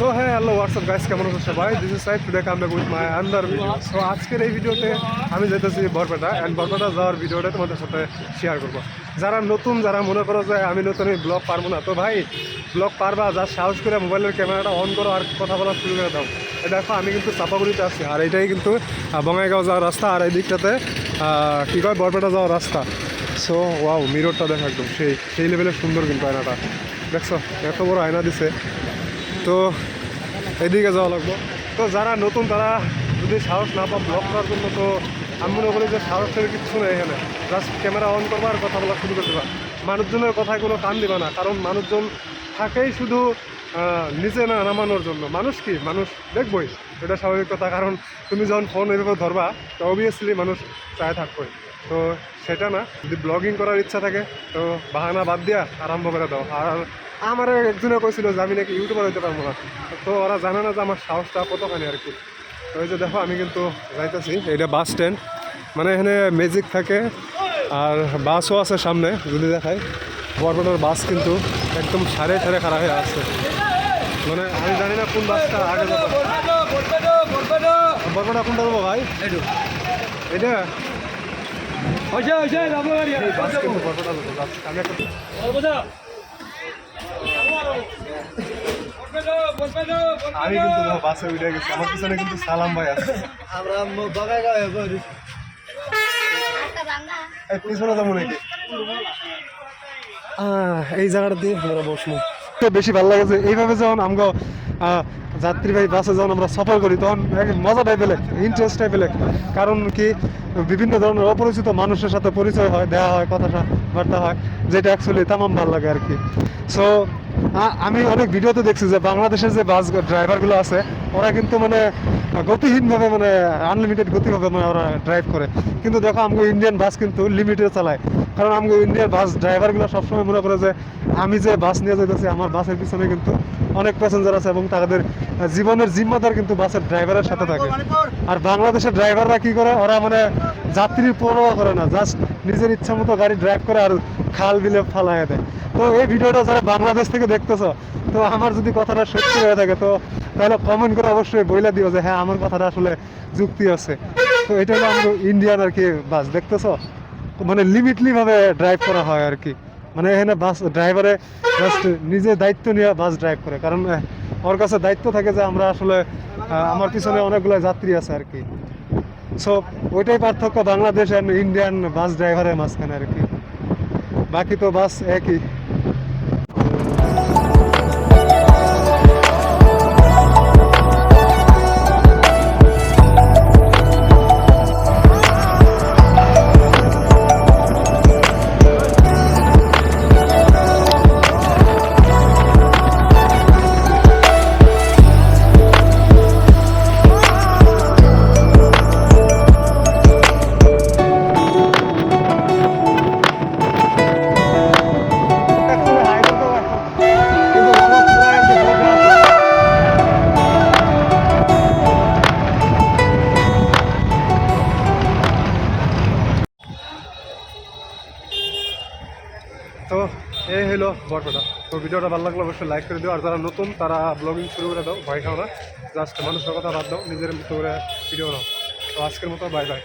তো হ্যাঁ hello WhatsApp guys কেমন আছো সবাই? This is side today come with my another video so আজকের এই ভিডিওতে আমি যেতেছি বরপেটা অ্যান্ড বরপেটা যাওয়ার ভিডিওটা তোমাদের সাথে শেয়ার করব। যারা নতুন, যারা মনে করো যে আমি নতুন এই ব্লগ পারব না, তো ভাই ব্লগ পারবা, যা সাহস করে মোবাইলের ক্যামেরাটা অন করো আর কথা বলা শুরু করে দাও। দেখো, আমি কিন্তু চাপাগুড়িতে আছি, আর এটাই কিন্তু বঙ্গাইগাঁও যাওয়ার রাস্তা, আর এই দিকটাতে কী কয়, বরপেটা যাওয়ার রাস্তা। সো ওয়াও মিররটা দেখো একদম, সেই সেই লেভেলের সুন্দর কিন্তু আয়নাটা। দেখছ, এত বড় আয়না দিছে। তো এদিকে যাওয়া লাগবো। তো যারা নতুন, তারা যদি সাহস না পাও ব্লগ করার জন্য, তো আমি মনে করি যে সাহসের কিচ্ছু নেই এখানে। জাস্ট ক্যামেরা অন করবা আর কথা বলা শুরু করে দেবা। মানুষজনের কথায় কোনো কান দিবা না, কারণ মানুষজন থাকেই শুধু নিচে না নামানোর জন্য। মানুষ কি? মানুষ দেখবই। এটা স্বাভাবিক কথা, কারণ তুমি যখন ফোন এভাবে ধরবা, তো অবভিয়াসলি মানুষ চায় থাকবই। তো সেটা না, যদি ব্লগিং করার ইচ্ছা থাকে, তো বাহানা বাদ দিয়া আরম্ভ করে দাও। আর আমার একজনে কইছিল যে আমি নাকি ইউটিউবার হইতে পারব না। তো ওরা জানে না যে আমার সাহসটা কতখানি আর কি। তো এই যে দেখো আমি কিন্তু যাইতেছি এটা বাস স্ট্যান্ড মানে এখানে ম্যাজিক থাকে আর বাসও আছে সামনে যদি দেখায় বরপেটার বাস কিন্তু একদম সাড়ে সাড়ে খারাপ হয়ে আসছে মানে আমি জানি না কোন বাসটা আগে যাবে। কোনটা দেবো ভাই? এটা বাস কিন্তু আমি একটা আমি কিন্তু বাসে উঠে গেছি। আমার পিছনে কিন্তু সালাম ভাই আছে। আমরা বগাই গায়ে এই পিছনে যাব নাকি? এই জায়গাটা দিয়ে আমরা বসবো। তো বেশি ভালো লাগে যে এইভাবে যখন আমগো যাত্রীবাহী বাসে যখন আমরা সফর করি তখন এক মজাটাই বেলেগ ইন্টারেস্টটাই বেলেগ কারণ কি বিভিন্ন ধরনের অপরিচিত মানুষের সাথে পরিচয় হয় দেওয়া হয় কথা বার্তা হয় যেটা অ্যাকচুয়ালি তামাম ভালো লাগে আর কি। সো আমি অনেক ভিডিওতে দেখছি যে বাংলাদেশের যে বাস ড্রাইভারগুলো আছে ওরা কিন্তু মানে গতিহীনভাবে মানে আনলিমিটেড গতিভাবে মানে ওরা ড্রাইভ করে। কিন্তু দেখো আমাকে ইন্ডিয়ান বাস কিন্তু লিমিটে চালায়। কারণ আমাকে ইন্ডিয়ান বাস ড্রাইভারগুলো সবসময় মনে করে যে, আমি যে বাস নিয়ে যেতেছি, আমার বাসের পিছনে কিন্তু অনেক প্যাসেঞ্জার আছে এবং তাদের জীবনের জিম্মাদার কিন্তু বাসের ড্রাইভারের সাথে থাকে। আর বাংলাদেশের ড্রাইভাররা কি করে? ওরা মানে যাত্রীর পরোয়া করে না জাস্ট নিজের ইচ্ছা মতো গাড়ি ড্রাইভ করে আর খাল বিলে ফালায় দেয়। তো এই ভিডিওটা যারা বাংলাদেশ থেকে দেখতেছ, তো আমার যদি কথাটা সত্যি হয়ে থাকে, তো তাহলে কমেন্ট করে অবশ্যই বইলা দিও যে হ্যাঁ আমার কথাটা আসলে যুক্তি আছে। তো এটা হলো আমাদের ইন্ডিয়ান আর কি বাস, দেখতেছো? মানে লিমিটলি ভাবে ড্রাইভ করা হয় আর কি। মানে এখানে বাস ড্রাইভারে জাস্ট নিজে দায়িত্ব নিয়ে বাস ড্রাইভ করে। কারণ ওর কাছে দায়িত্ব থাকে যে আমরা আসলে আমার পিছনে অনেকগুলো যাত্রী আছে আর কি। সো ওইটাই পার্থক্য বাংলাদেশ অ্যান্ড ইন্ডিয়ান বাস ড্রাইভারের মাঝখানে আর কি। বাকি তো বাস একই। তো এই হলো বরপেটা তো ভিডিওটা ভালো লাগলে অবশ্যই লাইক করে দিও। আর যারা নতুন, তারা ব্লগিং শুরু করে দাও। ভয় খাও না। জাস্ট মানুষের কথা বাদ দাও। নিজের মতো করে ভিডিও নাও তো আজকের মতো বাই বাই